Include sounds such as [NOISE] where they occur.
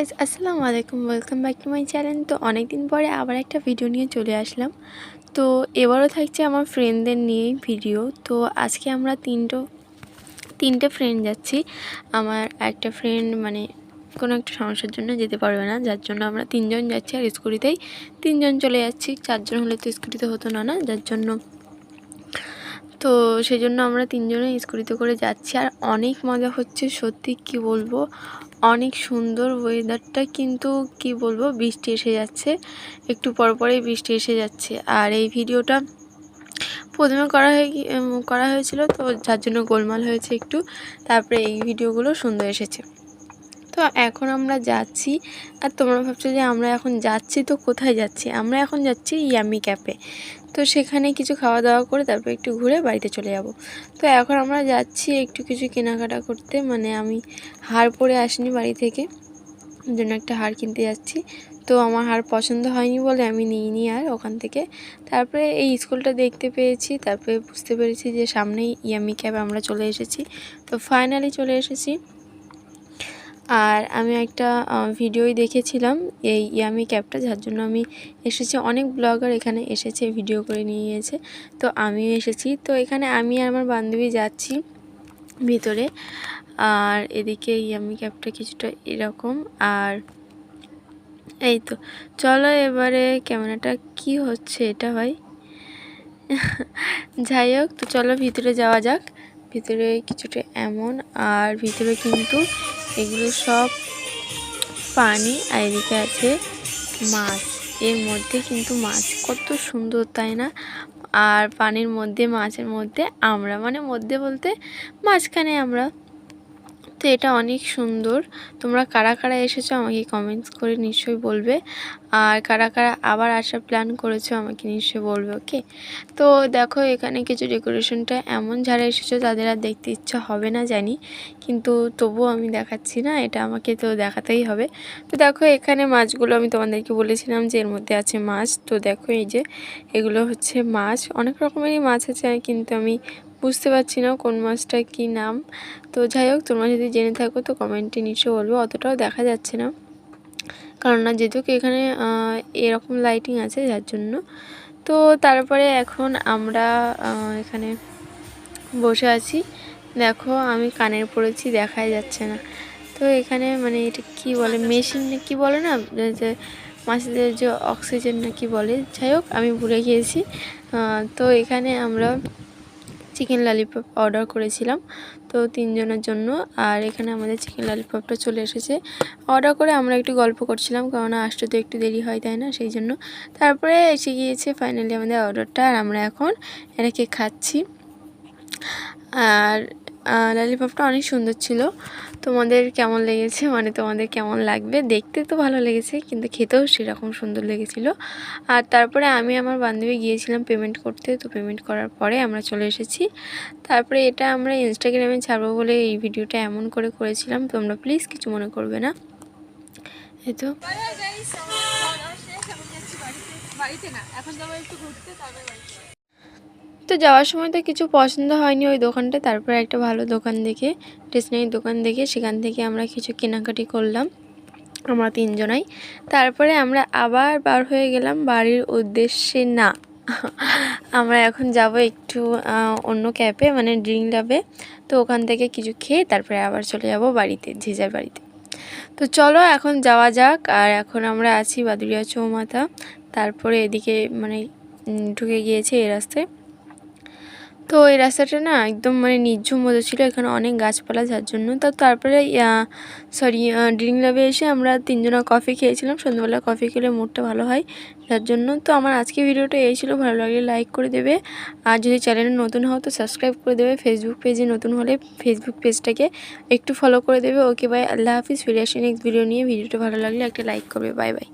Guys আসসালামু আলাইকুম welcome back to my channel তো অনেক দিন পরে আবার একটা ভিডিও নিয়ে চলে আসলাম। তো এবারও থাকছে আমার ফ্রেন্ডদের নিয়েই ভিডিও তো আজকে আমরা তিনটো, তিনটে ফ্রেন্ড যাচ্ছি। আমার একটা ফ্রেন্ড মানে কোনো একটা সমস্যার জন্য যেতে পারবে না, যার জন্য আমরা তিনজন যাচ্ছি আর স্কুটিতেই। তিনজন চলে যাচ্ছি, চারজন হলে তো স্কুটিতে হতো না না? যার জন্য তো সেই জন্য আমরা তিনজনে স্কুটিতে করে যাচ্ছি। আর অনেক মজা হচ্ছে, সত্যি কি বলব? অনেক সুন্দর ওয়েদারটা কিন্তু কি বলব? বৃষ্টি এসে যাচ্ছে। একটু পর পরেই বৃষ্টি এসে যাচ্ছে। আর এই ভিডিওটা প্রথমে করা হয়ে করা হয়েছিল তো যার জন্য গোলমাল হয়েছে একটু। তারপরে এই ভিডিওগুলো সুন্দর এসেছে। তো এখন আমরা যাচ্ছি। আর তোমরা ভাবছ যে আমরা এখন যাচ্ছি তো কোথায় যাচ্ছি? আমরা এখন যাচ্ছি ইয়ামি ক্যাপে তো সেখানে কিছু খাওয়া দাওয়া করে তারপর একটু ঘুরে বাড়িতে চলে যাব। তো এখন আমরা যাচ্ছি একটু কিছু কেনাকাটা করতে। মানে আমি হার পরে আসিনি বাড়ি থেকে। জন্য একটা হার কিনতে যাচ্ছি। তো আমার হার পছন্দ হয়নি বলে আমি নিইনি আর ওখান থেকে। তারপরে এই স্কুলটা দেখতে পেয়েছি। তারপরে বুঝতে পেরেছি যে সামনেই ইয়ামি ক্যাব আমরা চলে এসেছি। তো ফাইনালি চলে এসেছি। আর আমি একটা ভিডিওই দেখেছিলাম এই ইয়ামি ক্যাবটা, যার জন্য আমি এসেছি। অনেক ব্লগার এখানে এসেছে, ভিডিও করে নিয়ে গিয়েছে। তো আমিও এসেছি। তো এখানে আমি আর আমার বান্ধবী যাচ্ছি ভিতরে। আর এদিকে ইয়ামি ক্যাবটা কিছুটা এরকম। আর এই তো, চলো এবারে ক্যামেরাটা কি হচ্ছে এটা ভাই? [LAUGHS] যাই হোক, তো চলো ভিতরে যাওয়া যাক। ভিতরে কিছুটা এমন, আর ভিতরে কিন্তু এগুলো সব পানি, আর এদিকে আছে মাছ। এর মধ্যে কিন্তু মাছ কত সুন্দর, তাই না? আর পানির মধ্যে, মাছের মধ্যে আমরা মানে মধ্যে বলতে মাঝখানে আমরা তো এটা অনেক সুন্দর। তোমরা কারা কারা এসেছ আমাকে কমেন্টস করে নিশ্চয়ই বলবে। আর কারা কারা আবার আসার প্ল্যান করেছ আমাকে নিশ্চয়ই বলবে ওকে তো দেখো, এখানে কিছু ডেকোরেশনটা এমন যারা এসেছ তাদের আর দেখতে ইচ্ছা হবে না জানি। কিন্তু তবুও আমি দেখাচ্ছি না, এটা আমাকে তো দেখাতেই হবে। তো দেখো, এখানে মাছগুলো আমি তোমাদেরকে বলেছিলাম যে এর মধ্যে আছে মাছ। তো দেখো, এই যে এগুলো হচ্ছে মাছ। অনেক রকমেরই মাছ আছে, কিন্তু আমি বুঝতে পারছি না কোন মাছটা কি নাম। তো যাই হোক, তোমরা যদি জেনে থাকো, তো কমেন্টে নিশ্চয় বলব, অতটাও দেখা যাচ্ছে না। কারণ না যেহেতু এখানে এরকম লাইটিং আছে, যার জন্য। তো তারপরে এখন আমরা এখানে বসে আছি। দেখো, আমি কানের পড়েছি দেখাই যাচ্ছে না। তো এখানে মানে এটা কি বলে মেশিন কি বলে না, যে মাছেদের যে অক্সিজেন না কি বলে। যাই হোক, আমি ভুলে গিয়েছি। তো এখানে আমরা চিকেন ললিপপ অর্ডার করেছিলাম। তো তিনজনের জন্য। আর এখানে আমাদের চিকেন ললিপপটা চলে এসেছে। অর্ডার করে আমরা একটু গল্প করছিলাম কারণ আসতে তো একটু দেরি হয়, তাই না? সেই জন্য। তারপরে এসে গিয়েছে ফাইনালি আমাদের অর্ডারটা আর আমরা এখন এটাকে খাচ্ছি। আর ললিপপটা অনেক সুন্দর ছিল। তোমাদের কেমন লেগেছে? মানে তোমাদের কেমন লাগবে? দেখতে তো ভালো লেগেছে, কিন্তু খেতেও সেরকম সুন্দর লেগেছিল। আর তারপরে আমি আমার বান্ধবী গিয়েছিলাম পেমেন্ট করতে, তো পেমেন্ট করার পরে আমরা চলে এসেছি। তারপরে এটা আমরা ইনস্টাগ্রামে ছাড়বো বলে এই ভিডিওটা এমন করে করেছিলাম, তোমরা প্লিজ কিছু মনে করবে না। এই তো। বাড়িতে না, এখন যাব একটু ঘুরতে, তারপরে তো যাওয়ার সময় তো কিছু পছন্দ হয়নি ওই দোকানটা। তারপরে একটা ভালো দোকান দেখে স্টেশনারি দোকান দেখে, সেখান থেকে আমরা কিছু কেনাকাটি করলাম, আমরা তিনজনাই। তারপরে আমরা আবার বার হয়ে গেলাম বাড়ির উদ্দেশ্যে না। আমরা এখন যাব একটু অন্য ক্যাপে মানে ড্রিঙ্ক ল্যাবে তো ওখান থেকে কিছু খেয়ে তারপরে আবার চলে যাব বাড়িতে ঝেঝার বাড়িতে। তো চলো এখন যাওয়া যাক, আর এখন আমরা আছি বাদুরিয়া চৌমাথা। তারপরে এদিকে মানে ঢুকে গিয়েছে এই রাস্তায়। তো এই রাস্তাটা না একদম মানে নির্ঝুম মতো ছিল, এখানে অনেক গাছপালা যার জন্য। তো তারপরে সরি ড্রিং লাভে এসে আমরা তিনজনা কফি খেয়েছিলাম। সন্ধ্যাবেলা কফি খেলে মুডটা ভালো হয় যার জন্য। তো আমার আজকে ভিডিওটা এই ছিল। ভালো লাগলে লাইক করে দেবে। আর যদি চ্যানেলে নতুন হও তো সাবস্ক্রাইব করে দেবে। ফেসবুক পেজে নতুন হলে ফেসবুক পেজটাকে একটু ফলো করে দেবে। ওকে বাই আল্লাহ হাফিজ। ফিরে আসি নেক্সট ভিডিও নিয়ে। ভিডিওটা ভালো লাগলে একটা লাইক করবে। Bye bye